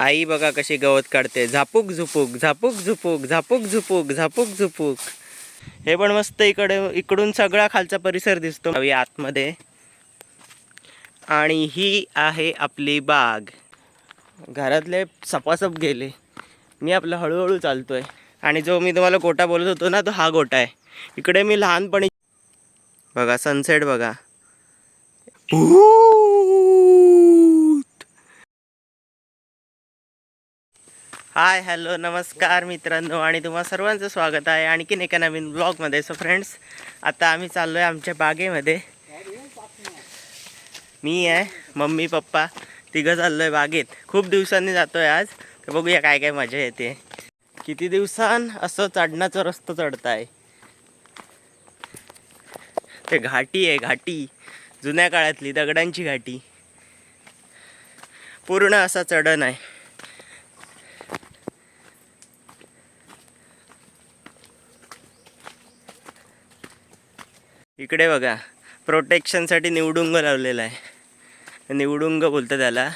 आई बघा कशी गवत काढते. झापूक झुपूक झापूक झुपूक झापूक झुपूक झापूक झुपूक. हे पण मस्त इकडे इकडून सगळा खालचा परिसर दिसतो. आतमध्ये. आणि ही आहे आपली बाग. घरातले सपासप गेले. मी आपलं हळूहळू चालतोय. आणि जो मी तुम्हाला गोटा बोलत होतो ना तो हा गोटा आहे. इकडे मी लहानपणी बघा सनसेट बघा. हाय हॅलो नमस्कार मित्रांनो आणि तुम्हा सर्वांचं स्वागत आहे आणखीन एका नवीन ब्लॉगमध्ये सो फ्रेंड्स आता आम्ही चाललो आहे आमच्या बागेमध्ये. मी आहे मम्मी पप्पा तिघं चाललो आहे बागेत. खूप दिवसांनी जातो आहे आज. तर बघूया काय काय मजा येते. किती दिवसां असं चढण्याचा रस्ता चढताय. ते घाटी आहे घाटी. जुन्या काळातली दगडांची घाटी. पूर्ण असा चढण आहे. इकडे बघा प्रोटेक्शनसाठी निवडुंग लावलेला आहे. निवडुंग बोलतं त्याला.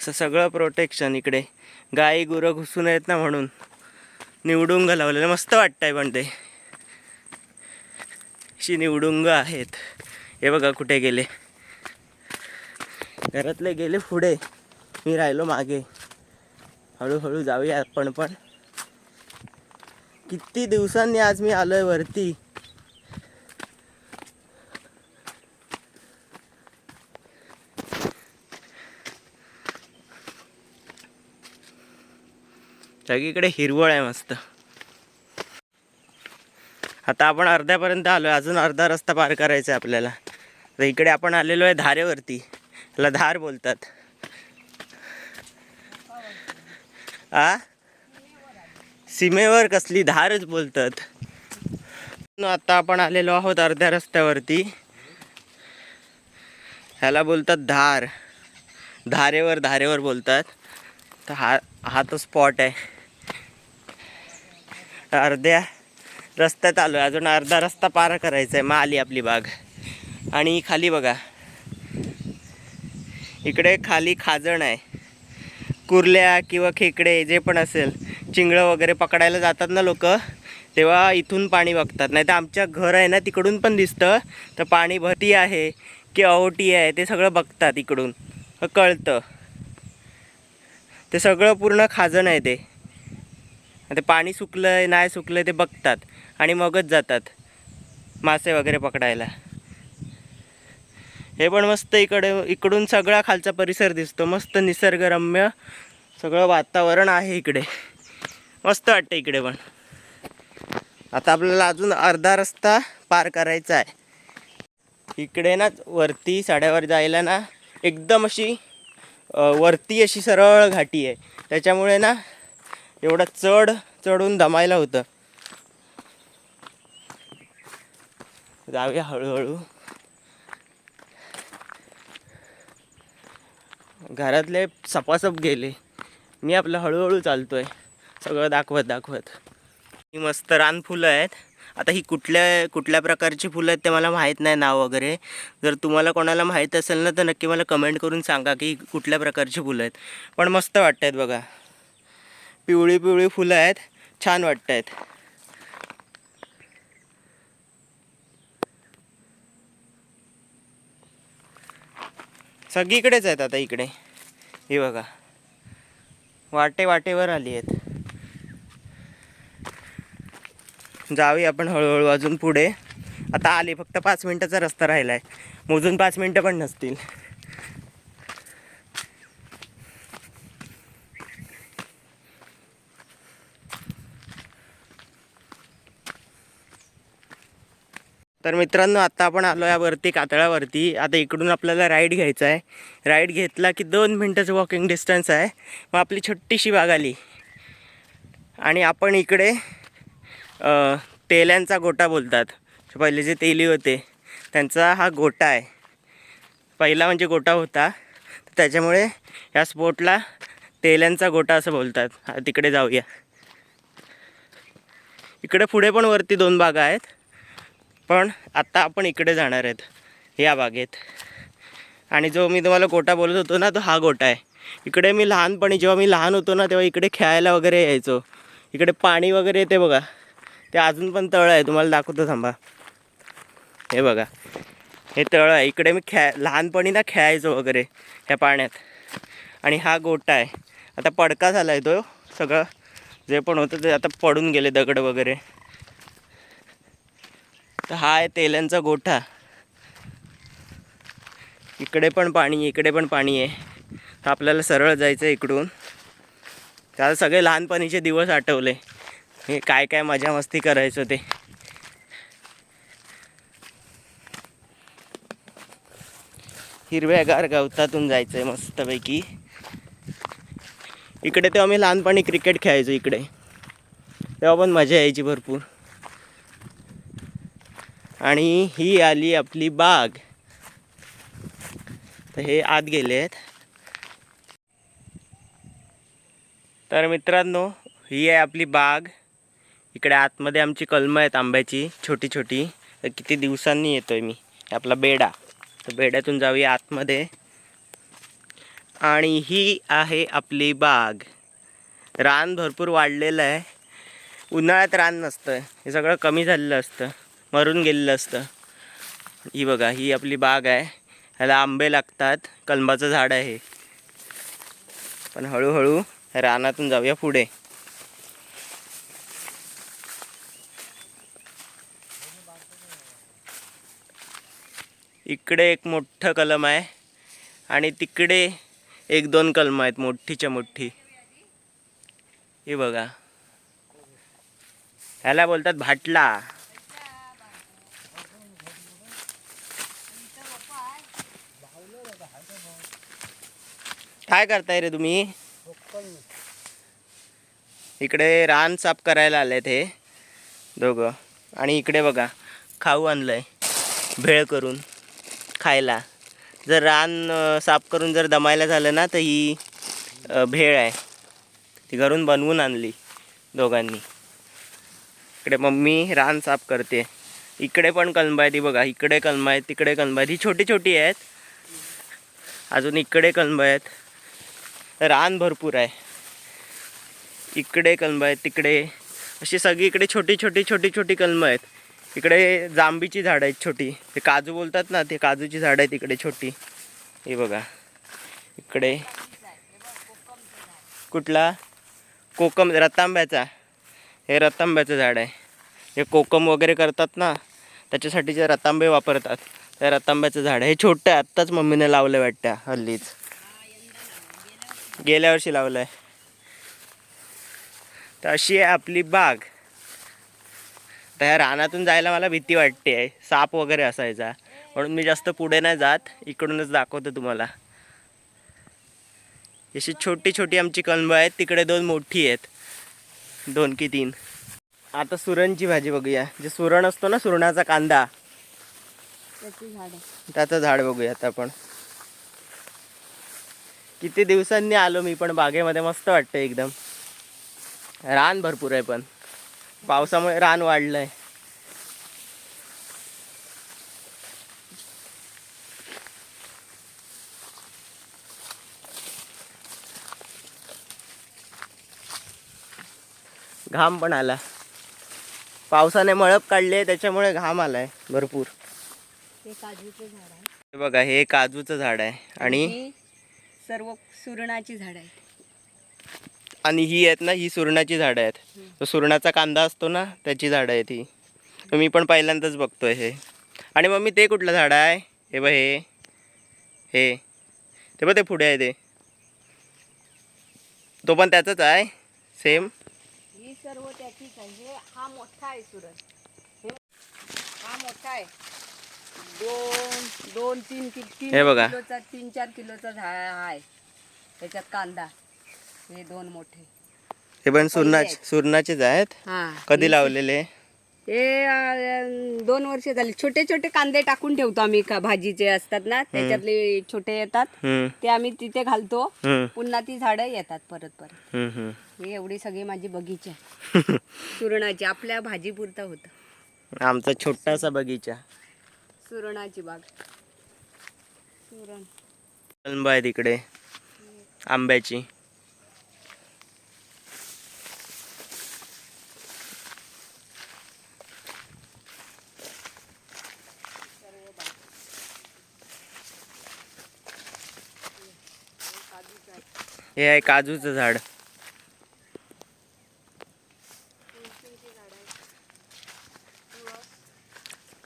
असं सगळं प्रोटेक्शन इकडे. गाई गुरं घुसून येत ना म्हणून. निवडुंग लावलेलं मस्त वाटतंय पण ते. अशी निवडुंग आहेत. हे बघा कुठे गेले. घरातले गेले पुढे. मी राहिलो मागे. हळूहळू जाऊया आपण पण. किती दिवसांनी आज मी आलोय वरती? सगळीकडे हिरवळ आहे मस्त. आता आपण अर्ध्यापर्यंत आलोय अजून अर्धा रस्ता पार करायचा आहे आपल्याला. तर इकडे आपण आलेलो आहे धारेवरती. त्याला धार बोलतात. आ? सीमेवर कसली धारच बोलतात. आता आपण आलेलो आहोत अर्ध्या रस्त्यावरती. ह्याला बोलतात धार. धारेवर धारेवर बोलतात. तर हा हा तो स्पॉट आहे. अर्ध्या रस्त्यात आलो आहे अजून अर्धा रस्ता पार करायचा आहे मग आली आपली बाग. आणि खाली बघा. इकडे खाली खाजण आहे. कुर्ल्या किंवा खेकडे जे पण असेल. चिंगळं वगैरे पकडायला जातात ना लोक तेव्हा इथून पाणी बघतात. नाही तर आमच्या घर आहे ना तिकडून पण दिसतं. तर पाणी भरती आहे की अवटी आहे ते सगळं बघतात इकडून. कळतं. ते सगळं पूर्ण खाजण आहे ते. ते पाणी सुकलं आहे नाही सुकलं आहे ते बघतात. आणि मगच जातात. मासे वगैरे पकडायला. हे पण मस्त इकडे इकडून सगळा खालचा परिसर दिसतो. मस्त निसर्गरम्य सगळं वातावरण आहे इकडे. मस्त वाटतं इकडे पण. आता आपल्याला अजून अर्धा रस्ता पार करायचा आहे. इकडे ना वरती साड्यावर जायला ना एकदम अशी वरती अशी सरळ घाटी आहे. त्याच्यामुळे ना एवढा चढ चढून दमायला होतं. जाऊया हळूहळू. घरातले सपासप गेले. मी आपलं हळूहळू चालतोय. सगळं दाखवत दाखवत. ही मस्त रानफुलं आहेत. आता ही कुठल्या कुठल्या प्रकारची फुलं आहेत ते मला माहीत नाही नाव वगैरे. जर तुम्हाला कोणाला माहीत असेल ना तर नक्की मला कमेंट करून सांगा की कुठल्या प्रकारची फुलं आहेत. पण मस्त वाटत आहेत बघा. पिवळी पिवळी फुलं आहेत. छान वाटत आहेत सगळीकडेच आहेत आता इकडे. हे बघा. वाटे वाटेवर आली आहेत. जाऊया आपण हळूहळू अजून पुढे. आता आले फक्त पाच मिनटाचा रस्ता राहिला आहे मोजून पाच मिनटं पण नसतील. तर मित्रांनो आता आपण आलो आहे वरती कातळावरती. आता इकडून आपल्याला राईड घ्यायचा आहे राईड घेतला की दोन मिनटाचं वॉकिंग डिस्टन्स आहे. मग आपली छोटीशी बाग आली. आणि आपण इकडे तेल्यांचा गोटा बोलतात. पहिले जे तेली होते त्यांचा हा गोटा आहे. पहिला म्हणजे गोटा होता. तर त्याच्यामुळे या स्पोर्टला तेल्यांचा गोटा असं बोलतात. तिकडे जाऊया. इकडे पुढे पण वरती दोन बागा आहेत. पण आत्ता आपण इकडे जाणार आहेत या बागेत. आणि जो मी तुम्हाला गोटा बोलत होतो ना तो हा गोटा आहे. इकडे मी लहानपणी जेव्हा मी लहान होतो ना तेव्हा इकडे खेळायला वगैरे यायचो. इकडे पाणी वगैरे येते बघा. ते अजून पण तळं आहे तुम्हाला दाखवतो थांबा. हे बघा. हे तळं आहे. इकडे मी खेळ लहानपणी ना खेळायचो वगैरे ह्या पाण्यात. आणि हा गोटा आहे. आता पडका झाला आहे तो सगळं जे पण होतं ते आता पडून गेले दगड वगैरे. तर हा आहे तेल्यांचा गोठा. इकडे पण पाणी इकडे पण पाणी आहे. तर आपल्याला सरळ जायचं आहे इकडून त्याला सगळे लहानपणीचे दिवस आठवले. हे काय काय मजा मस्ती करायचो ते. हिरव्यागार गवतातून जायचं आहे मस्तपैकी. इकडे तेव्हा मी लहानपणी क्रिकेट खेळायचो इकडे. तेव्हा पण मजा यायची भरपूर. आणि ही आली आपली बाग. तर हे आत गेले आहेत. तर मित्रांनो ही आहे आपली बाग. इकडे आतमध्ये आमची कलमं आहेत आंब्याची छोटी छोटी तर किती दिवसांनी येतो आहे मी. हे आपला बेडा. तर बेड्यातून जाऊया आतमध्ये. आणि ही आहे आपली बाग. रान भरपूर वाढलेलं आहे. उन्हाळ्यात रान नसतं. हे सगळं कमी झालेलं असतं. मरून गेलेलं असतं. ही बघा ही आपली बाग आहे. ह्याला आंबे लागतात. कलमाचं झाड आहे. पण हळूहळू रानातून जाऊया पुढे. इकडे एक मोठं कलम आहे आणि तिकडे एक दोन कलम आहेत मोठीच्या मोठी. हे बघा. ह्याला बोलतात भाटला. काय करताय रे तुम्ही? इकडे रान साफ करायला आलेत हे दोघं. आणि इकडे बघा खाऊ आणलंय. भेळ करून. खायला. जर रान साफ करून जर दमायला झालं ना तर ही भेळ आहे. ती घरून बनवून आणली दोघांनी. इकडे मम्मी रान साफ करते. इकडे पण कलमा आहे ती बघा इकडे कलमा आहेत तिकडे कलमा आहेत ही छोटी छोटी आहेत. अजून इकडे कलमा आहेत. रान भरपूर आहे. इकडे कलम आहेत तिकडे. अशी सगळी इकडे छोटी छोटी छोटी छोटी कलमं आहेत. इकडे जांबीची झाडं आहेत छोटी. ते काजू बोलतात ना ते काजूची झाडं आहेत इकडे छोटी. हे बघा. इकडे. कुठला? कोकम रतांब्याचा. हे रतांब्याचं झाड आहे. हे कोकम वगैरे करतात ना त्याच्यासाठी जे रतांबे वापरतात त्या रतांब्याचं झाड आहे. हे छोटं आहे आत्ताच मम्मीने लावलं वाटतं हल्लीच. गेल्या वर्षी लावलं आहे तर अशी आहे आपली बाग. तर ह्या रानातून जायला मला भीती वाटते. आहे साप वगैरे असायचा. म्हणून मी जास्त पुढे नाही जात. इकडूनच दाखवतो तुम्हाला. अशी छोटी छोटी आमची कलमं आहेत. तिकडे दोन मोठी आहेत. दोन की तीन. आता सुरणची भाजी बघूया. जे सुरण असतो ना सुरणाचा कांदा. त्याची झाड. आहे त्याचं झाड बघूया आता आपण. किती दिवसांनी आलो मी पण बागेमध्ये मस्त वाटतं एकदम. रान भरपूर आहे पण. पावसामुळे रान वाढलंय. घाम पण आला. पावसाने मळप काढली त्याच्यामुळे घाम आलाय भरपूर. ते काजूचं झाड आहे. हे बघा हे काजूचं झाड आहे. आणि सर्व सुरणाची झाड आहेत. आणि ही आहेत ना ही सुरणाची झाडं आहेत. तो सुरणाचा कांदा असतो ना त्याची झाडं आहेत ही. मी पण पहिल्यांदाच बघतोय हे. आणि मम्मी ते कुठलं झाड आहे? हे बघ हे. हे. ते बघ ते पुढे आहे ते. तो पण त्याचाच आहे? सेम ही सर्व त्याचीच आहे. हे मोठा आहे सुरण हे मोठा आहे. दोन दोन तीन हे बघा. तीन चार किलोचा झाड आहे. त्याच्यात कांदा. हे दोन मोठे. हे पण सुरणाच सुरणाचेच आहेत. हा. कधी लावलेले? हे अं, दोन वर्ष झाली. छोटे छोटे कांदे टाकून ठेवतो आम्ही का भाजीचे असतात ना त्याच्यातले छोटे येतात. हम्म, ते आम्ही तिथे घालतो. हम्म, पुन्हा ती झाडं येतात परत परत. हम्म, हम्म. ही एवढी सगळी माझी बगीचा सुरणाची आपल्या भाजीपुरता होतं. आमचा छोटासा बगीचा. सुरणाची बाग. सुरण. आहे तिकडे आंब्याची. हे आहे काजूचं झाड.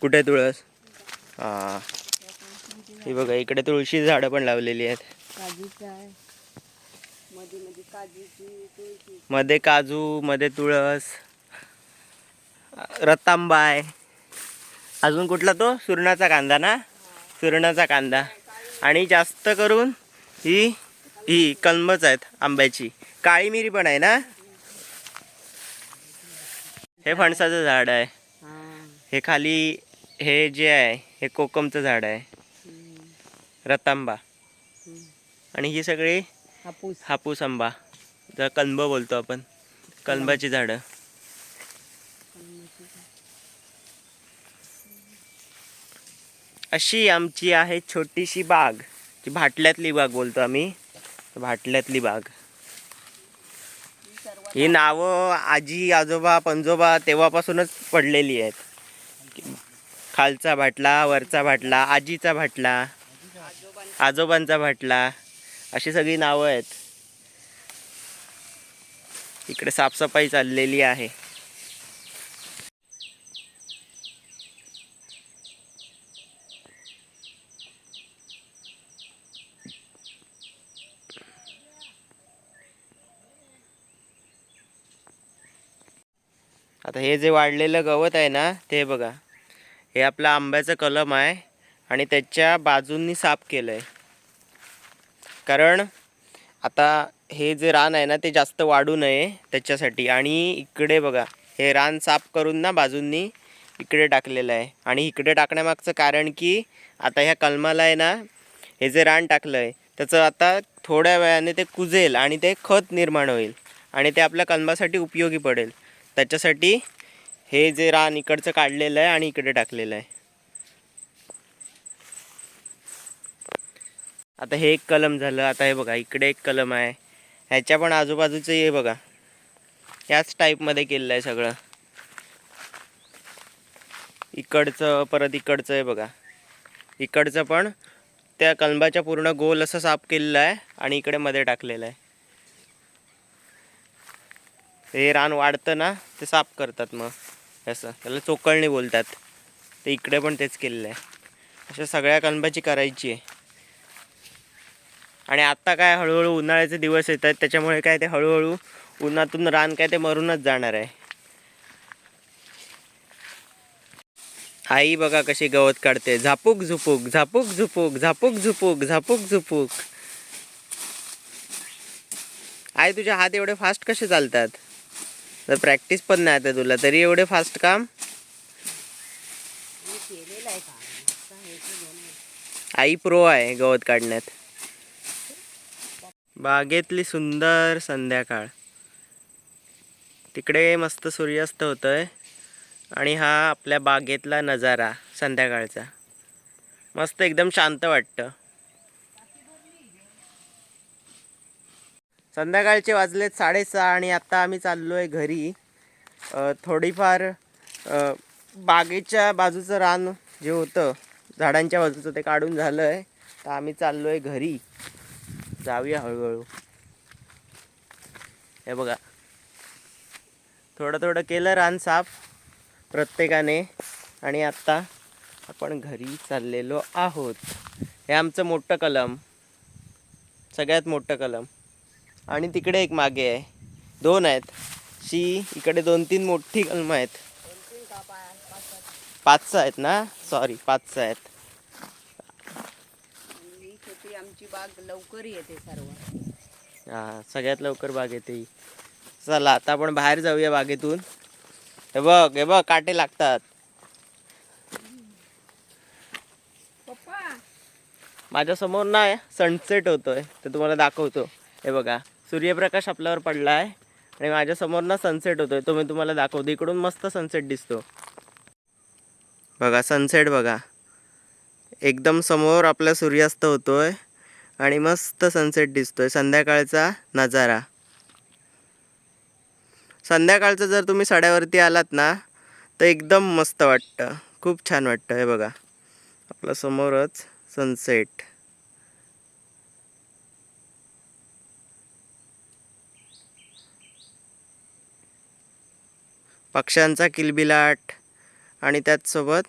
कुठे तुळस? हा. ही बघा इकडे तुळशी झाडं पण लावलेली आहेत. मध्ये काजू मध्ये तुळस. रतांबा आहे. अजून कुठला तो? सुरणाचा कांदा ना? सुरणाचा कांदा. आणि जास्त करून ही ही कलमच आहेत आंब्याची. काळी मिरी पण आहे ना? हे फणसाचं झाड आहे. हा. खाली हे जे आहे हे कोकमचं झाड आहे. रतांबा. आणि ही सगळी हापूस. हापूस आंबा. जर कलंब बोलतो आपण. कलंबाची झाडं. अशी आमची आहे छोटीशी बाग. जी भाटल्यातली बाग बोलतो आम्ही. भाटल्यातली बाग. ही नावं आजी आजोबा पंजोबा तेव्हापासूनच पडलेली आहेत. खालचा भाटला वरचा भाटला आजीचा भाटला आजोबांचा भाटला अशी सगळी नावं आहेत. इकडे साफसफाई चाललेली आहे. आता हे जे वाढलेलं गवत आहे ना ते बघा. हे आपलं आंब्याचं कलम आहे आणि त्याच्या बाजूंनी साफ केलं आहे कारण आता हे जे रान आहे ना ते जास्त वाढू नये त्याच्यासाठी. आणि इकडे बघा हे रान साफ करून ना बाजूंनी इकडे टाकलेलं आहे. आणि इकडे टाकण्यामागचं कारण की आता ह्या कलमाला आहे ना हे जे रान टाकलं आहे त्याचं आता थोड्या वेळाने ते कुजेल आणि ते खत निर्माण होईल. आणि ते आपल्या कलमासाठी उपयोगी पडेल. त्याच्यासाठी हे जे रान इकडचं काढलेलं आहे आणि इकडे टाकलेलं आहे. आता हे एक कलम झालं. आता हे बघा इकडे एक कलम आहे. ह्याच्या पण आजूबाजूचं हे बघा. याच टाईपमध्ये केलेलं आहे सगळं. इकडचं परत इकडचं आहे बघा. इकडचं पण त्या कलंबाच्या पूर्ण गोल असं साफ केलेलं आहे आणि इकडे मध्ये टाकलेलं आहे. हे रान वाढतं ना ते साफ करतात मग. असं. त्याला चोकळणी बोलतात. ते इकडे पण तेच केलेलं आहे. अशा सगळ्या कलबाची करायची आहे. आणि आत्ता काय हळूहळू उन्हाळ्याचे दिवस येत आहेत त्याच्यामुळे काय ते हळूहळू उन्हातून रान काय ते मरूनच जाणार आहे. आई बघा कशी गवत काढते. झापूक झुपूक झापूक झुपूक झापूक झुपूक झापूक झुपूक. आई तुझे हात एवढे फास्ट कसे चालतात? तर प्रॅक्टिस पण नाही आता तुला. तरी एवढे फास्ट काम. आई प्रो आहे गवत काढण्यात. बागेतली सुंदर संध्याकाळ. तिकडे मस्त सूर्यास्त होतोय. आणि हा आपल्या बागेतला नजारा संध्याकाळचा. मस्त एकदम शांत वाटतं. संध्याकाळचे वाजलेत साडेसहा आणि आत्ता आम्ही चाललो आहे घरी थोडीफार बागेच्या बाजूचं रान जे होतं झाडांच्या बाजूचं ते काढून झालं आहे तर आम्ही चाललो आहे घरी. जाऊया हळूहळू. हे बघा. थोडं थोडं केलं रान साफ प्रत्येकाने आणि आत्ता आपण घरी चाललेलो आहोत. हे आमचं मोठं कलम. सगळ्यात मोठं कलम. आणि तिकडे एक मागे आहे. दोन आहेत. शी इकडे दोन तीन मोठी कलम आहेत. पाच सहा आहेत ना? सॉरी पाच सहा आहेत. ही आमची बाग लवकर येते सर्व. हा सगळ्यात लवकर बाग येते ही. चला आता आपण बाहेर जाऊया बागेतून. हे बघ हे बघ काटे लागतात. पप्पा. माझ्यासमोर ना सनसेट होतोय. ते तुम्हाला दाखवतो. हे बघा. सूर्यप्रकाश आपल्यावर पडला आहे आणि माझ्यासमोर ना सनसेट होतोय. तो मी तुम्हाला दाखवतो. इकडून मस्त सनसेट दिसतो. बघा सनसेट बघा. एकदम समोर आपला सूर्यास्त होतोय आणि मस्त सनसेट दिसतोय. संध्याकाळचा नजारा. संध्याकाळचं जर तुम्ही सड्यावरती आलात ना तर एकदम मस्त वाटतं. खूप छान वाटतं. हे बघा. आपल्या समोरच सनसेट पक्ष्यांचा किलबिलाट आणि त्याचसोबत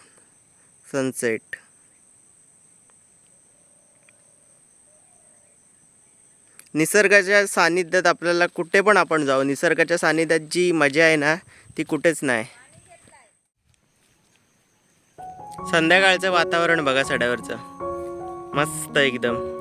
सनसेट. निसर्गाच्या सानिध्यात आपल्याला कुठे पण आपण जाऊ निसर्गाच्या सानिध्यात जी मजा आहे ना ती कुठेच नाही. संध्याकाळचं वातावरण बघा सड्यावरचं. मस्त एकदम.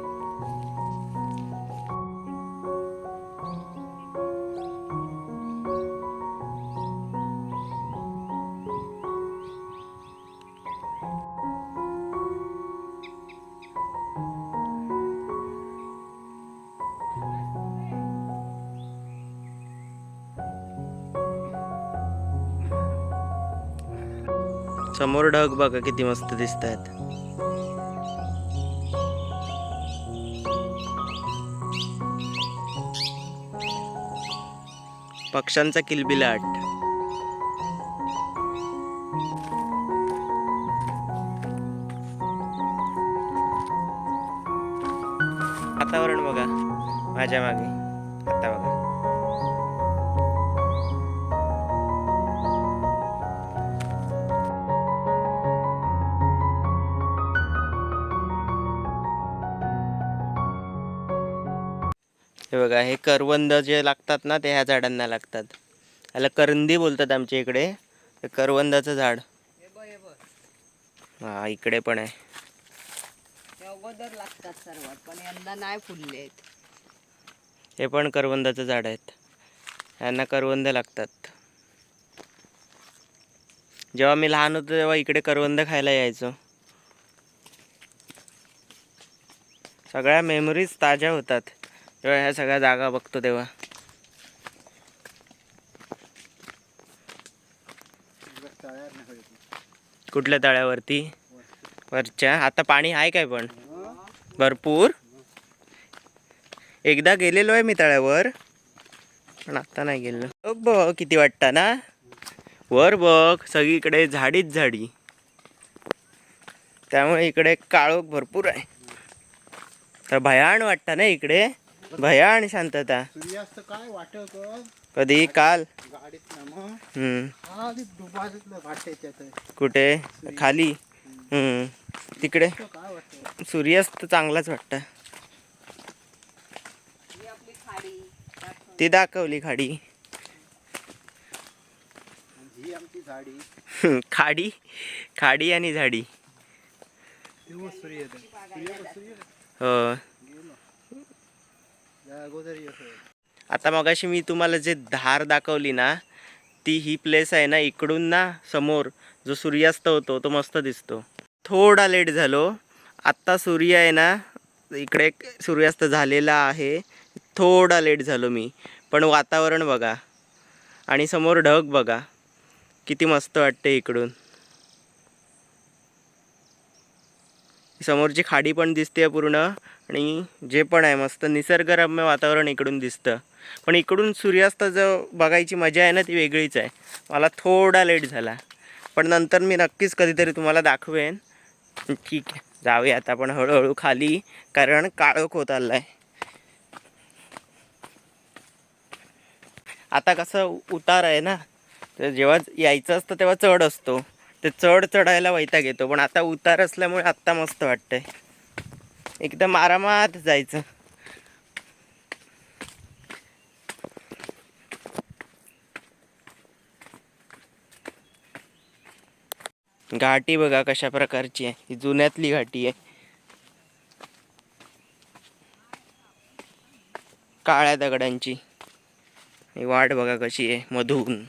समोर ढग बघा किती मस्त दिसत आहेत पक्ष्यांचा किलबिलाट. वातावरण बघा माझ्या मागे. हे करवंद जे लागतात ना ते ह्या झाडांना लागतात. याला करंदी बोलतात आमच्या इकडे. हे करवंदाचं झाड. हे इकडे पण आहे. अगोदर लागतात सर्वात पण यंदा नाही फुलले आहेत. हे पण करवंदाचं झाड आहेत. यांना करवंद लागतात. जेव्हा मी लहान होतो तेव्हा इकडे करवंद खायला यायचो. सगळ्या मेमरीज ताज्या होतात. तेव्हा ह्या सगळ्या जागा बघतो तेव्हा. कुठल्या तळ्यावरती? वरच्या. आता पाणी आहे काय पण? भरपूर. एकदा गेलेलो आहे मी तळ्यावर. पण आता नाही गेलो बघ बघ किती वाटतं ना? वर बघ सगळीकडे झाडीच झाडी. त्यामुळे इकडे काळोख भरपूर आहे. तर भयान वाटतं ना इकडे? भयान शांतता. सूर्यास्त काय वाटत? कधी? काल? कुठे? खाली? हम्म. तिकडे? काय वाटतं? सूर्यास्त चांगलाच वाटतं. ही आपली खाडी. ती दाखवली खाडी. आमची झाडी. खाडी? खाडी आणि झाडी. हो गेलो या अगोदर येतो आता मगाशी मी तुम्हाला जे धार दाखवली ना ती ही प्लेस आहे ना इकडून ना समोर. जो सूर्यास्त होतो तो मस्त दिसतो. थोडा लेट झालो. आत्ता सूर्य आहे ना इकडे सूर्यास्त झालेला आहे. थोडा लेट झालो मी. पण वातावरण बघा. आणि समोर ढग बघा. किती मस्त वाटते इकडून. समोरची खाडी पण दिसते पूर्ण आणि जे पण आहे मस्त निसर्गरम्य वातावरण इकडून दिसतं. पण इकडून सूर्यास्त जो बघायची मजा आहे ना ती वेगळीच आहे. मला थोडा लेट झाला. पण नंतर मी नक्कीच कधीतरी तुम्हाला दाखवेन. ठीक आहे जाऊया आता आपण हळूहळू खाली कारण काळोख होत आलाय. आता कसं उतार आहे ना तर जेव्हा यायचं असतं तेव्हा चढ असतो. ते चढ चढायला वैताग येतो पण आता उतार असल्यामुळे आत्ता मस्त वाटतंय. एकदम आरामात जायचं. घाटी बघा कशा प्रकारची आहे. ही जुन्यातली घाटी आहे. काळ्या दगडांची. वाट बघा कशी आहे मधून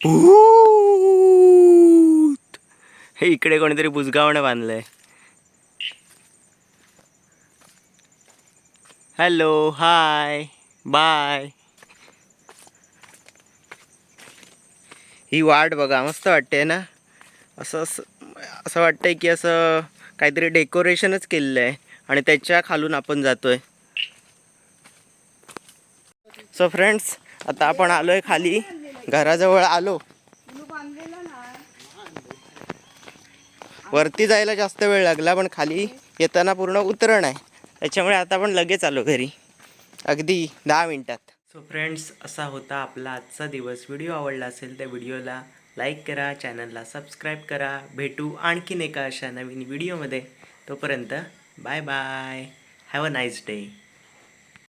भूत हे इकडे कोणीतरी बुजगावणं बांधलंय. हॅलो हाय बाय ही वाट बघा मस्त वाटते ना? असं असं असं वाटतंय की असं काहीतरी डेकोरेशनच केलेलं आहे आणि त्याच्या खालून आपण जातोय. सो फ्रेंड्स आता आपण आलोय खाली. घराजवळ आलो. वरती जायला जास्त वेळ लागला पण खाली येताना पूर्ण उतरण आहे. त्याच्यामुळे आता आपण लगेच आलो घरी. अगदी दहा मिनटात. सो फ्रेंड्स असा होता आपला आजचा दिवस. व्हिडिओ आवडला असेल त्या व्हिडिओला लाईक करा चॅनलला सबस्क्राईब करा. भेटू आणखीन एका अशा नवीन व्हिडिओमध्ये तोपर्यंत bye bye have a nice day